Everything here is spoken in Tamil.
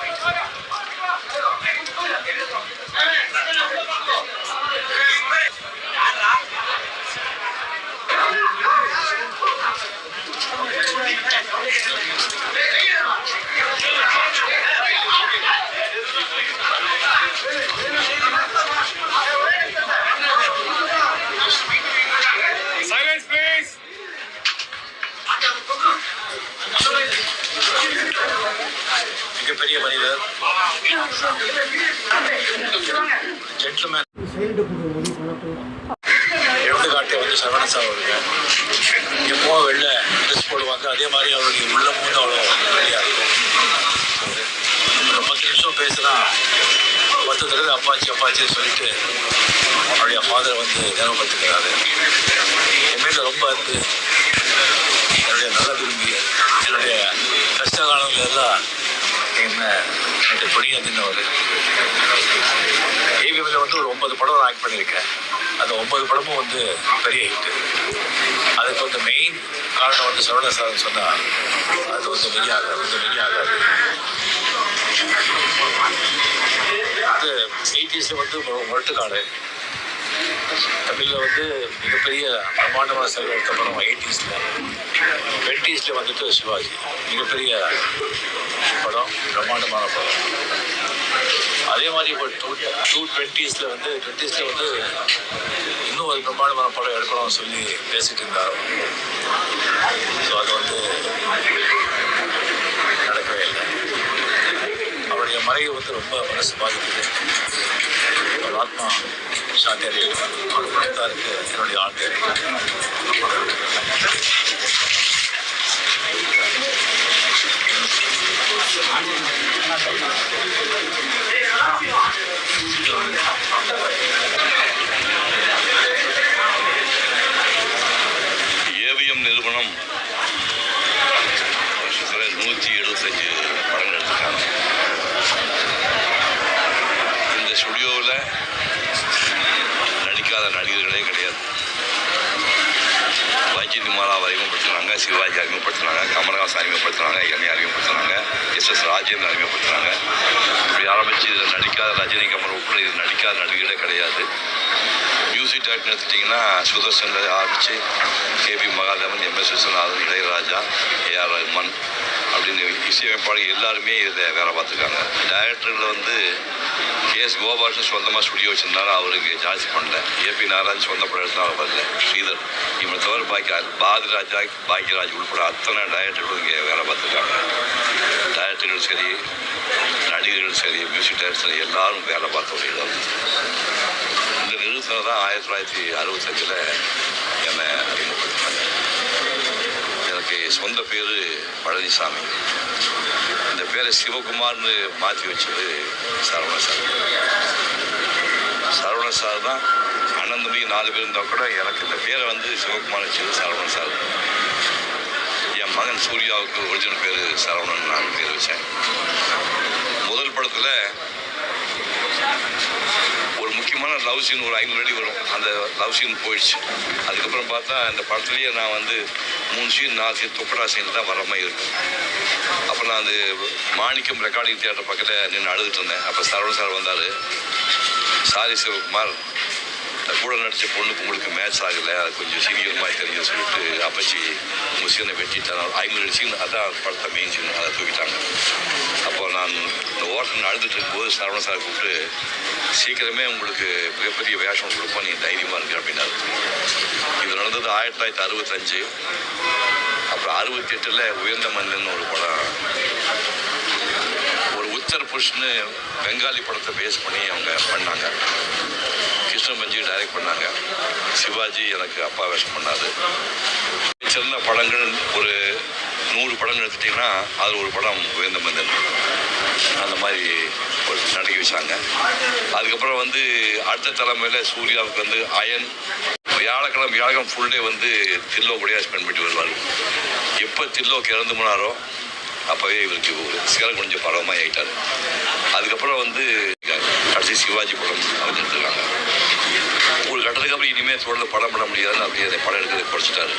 Oh, he's coming! மிகப்பெரிய மனிதர். ஜென்டில்மேன் எடுத்துக்காட்டை வந்து சரவணன் சார் அவருங்க எப்போ வெளில ட்ரெஸ் போடுவாங்க அதே மாதிரி அவருடைய உள்ளமும் வந்து அவ்வளோ வெளியாக இருக்கும். ஒரு பத்து நிமிஷம் பேசுனா பத்து தடவை அப்பாச்சி அப்பாச்சின்னு சொல்லிட்டு அவருடைய ஃபாதர் வந்து ஞாபகப்படுத்துக்கிறாரு என் மீது ரொம்ப வந்து என்னுடைய நல்ல விரும்பி என்னுடைய கஷ்ட காலங்கள் எல்லாம் என்ன என்னுடைய பொடியை தின்னவர் ஏவிஎம்ல வந்து ஒரு ஒன்பது படம் நான் ஆக்ட் பண்ணியிருக்கேன். அந்த ஒன்பது படமும் வந்து பெரிய ஹிட்டு அதுக்கு வந்து மெயின் காரணம் வந்து சரவண சார் சொன்னால் அது வந்து மெய்யாக வந்து மெய்யாக அது எயிட்டிஸில் வந்து முரட்டுக்காடு தமிழில் வந்து மிகப்பெரிய பிரம்மாண்டமாக செலவழித்த படம் எயிட்டிஸில் டுவெண்ட்டீஸில் வந்துட்டு சிவாஜி. மிகப்பெரிய படம் பிரம்மாண்டமான படம் அதே மாதிரி இப்போ டூ டூ டுவெண்ட்டீஸில் வந்து டுவெண்ட்டீஸில் வந்து இன்னும் ஒரு பிரம்மாண்டமான படம் எடுக்கணும்னு சொல்லி பேசிட்டு இருந்தார். ஸோ அது வந்து நடக்கவே இல்லை. அவருடைய மறைவு வந்து ரொம்ப மனசு பாதிக்குது. அவர் ஆத்மா சாந்தி அடையணும் அவர் குடும்பத்தாருக்கு என்னுடைய ஆண்டு. you. இந்த நடிக்காத நடிகர்களே கிடையாது. வஞ்சித் குமாரா அறிமுகப்படுத்தினாங்க சிவாஜி அறிமுகப்படுத்தினாங்க கமலஹாசன் அறிமுகப்படுத்தினாங்க என்னை அறிமுகப்படுத்துனாங்க. எஸ் எஸ் ராஜேந்திரன் அறிமுகப்படுத்துனாங்க இப்படி ஆரம்பித்து இதில் நடிக்காத ரஜினி கமல் உட்பட இது நடிக்காத நடிகர்களே கிடையாது. மியூசிக் டைரக்டர் எடுத்துட்டிங்கன்னா சுதர்சன் ஆரம்பித்து KP Mahadevan MS Viswanathan Ilaiyaraaja AR Rahman அப்படின்னு இசையமைப்பாளர் எல்லாருமே இதை வேலை பார்த்துருக்காங்க. டைரக்டரில் வந்து கேஎஸ் கோபாலன் சொந்தமாக ஸ்டுடியோ வச்சுருந்தாலும் அவருக்கு ஜாஸ்தி பண்ணல. ஏபி நாராயண் சொந்த படம் எடுத்தாலும் வரல. ஸ்ரீதர். இவனை தவிர பாக்கி பாதிராஜா பாக்கியராஜ் உட்பட அத்தனை டைரக்டர்களும் இங்கே வேலை பார்த்துருக்காங்க. டைரக்டர்கள் சரி நடிகர்கள் சரி மியூசிக் டைரக்டர் சரி எல்லாரும் வேலை பார்த்த ஒரு இடம். இந்த நிறுவனம் தான் ஆயிரத்தி தொள்ளாயிரத்தி அறுபத்தஞ்சில் என்னை அறிமுகப்படுத்தினாங்க எனக்கு சொந்த பேர் பழனிசாமி. இந்த பேரை சிவகுமார்னு மாற்றி வச்சது சரவண சார். சரவண சார் தான் அண்ணன் தம்பி நாலு பேர் இருந்தால் கூட எனக்கு இந்த பேரை வந்து சிவகுமார் வச்சது சரவண சார். மகன் சூர்யாவுக்கு ஒரிஜினல் பேர் சரவணன் நான் பேர் வச்சேன். முதல் படத்தில் ஒரு முக்கியமான லவ் சீன் ஒரு ஐநூறு அடி வரும். அந்த லவ் சீன் போயிடுச்சு. அதுக்கப்புறம் பார்த்தா அந்த படத்துலேயே நான் வந்து மூணு சீன் நாலு சீன் துப்படா சீன் தான் வர மாதிரி இருக்கும். அப்போ நான் அந்த மாணிக்கம் ரெக்கார்டிங் தியேட்டர் பக்கத்தில் நின்று அழுதுட்டு இருந்தேன். அப்போ சரவண சார் வந்தார். சாரி சிவகுமார் கூட நடித்த பொண்ணுக்கு உங்களுக்கு மேட்ச் ஆகலை. அது கொஞ்சம் சீனியர் மாதிரி தெரிஞ்சு சொல்லிட்டு அப்பச்சி உங்கள் சீனை வெட்டிட்டாங்க. ஐம்பது சீன் அதான் படத்தை மெயின் சீன் அதை தூக்கிட்டாங்க. அப்போ நான் இந்த ஓட்டம் அழுதுட்டு இருக்கும்போது சரவண சார் கூப்பிட்டு சீக்கிரமே உங்களுக்கு மிகப்பெரிய வேஷம் கொடுப்போம் நீ தைரியமாக இருக்கு அப்படின்னாரு. இது நடந்தது ஆயிரத்தி தொள்ளாயிரத்தி அறுபத்தஞ்சு. அப்புறம் அறுபத்தி எட்டில் உயர்ந்த மனிதன் ஒரு படம். ஒரு உத்தர் புஷ்னு பெங்காலி படத்தை பேஸ் பண்ணி அவங்க பண்ணாங்க. கிருஷ்ணபஞ்சி டைரக்ட் பண்ணாங்க. சிவாஜி எனக்கு அப்பா வேஷம் பண்ணார். சிறந்த படங்கள் ஒரு நூறு படங்கள் எடுத்துட்டிங்கன்னா அதில் ஒரு படம் உயர்ந்த மந்தன் அந்த மாதிரி ஒரு நடிக்க வச்சாங்க. அதுக்கப்புறம் வந்து அடுத்த தலைமையில் சூர்யாவுக்கு வந்து அயன். வியாழக்கிழமை வியாழக்கிழமை ஃபுல் டே வந்து தில்லோ கூடயே ஸ்பெண்ட் பண்ணிட்டு வருவார். எப்போ தில்லோக்கு இறந்து போனாரோ அப்போவே இவருக்கு ஒரு கொஞ்சம் பரவமாக ஆகிட்டார் அதுக்கப்புறம் வந்து கடைசி சிவாஜி படம். அவர் எடுத்துருக்காங்க. ஒரு கட்டத்துக்கு அப்புறம் இனிமேல் தொடர்ந்து படம் பண்ண முடியாதுன்னு அப்படியே அதை படம் எடுக்கிறத குறைச்சிட்டாரு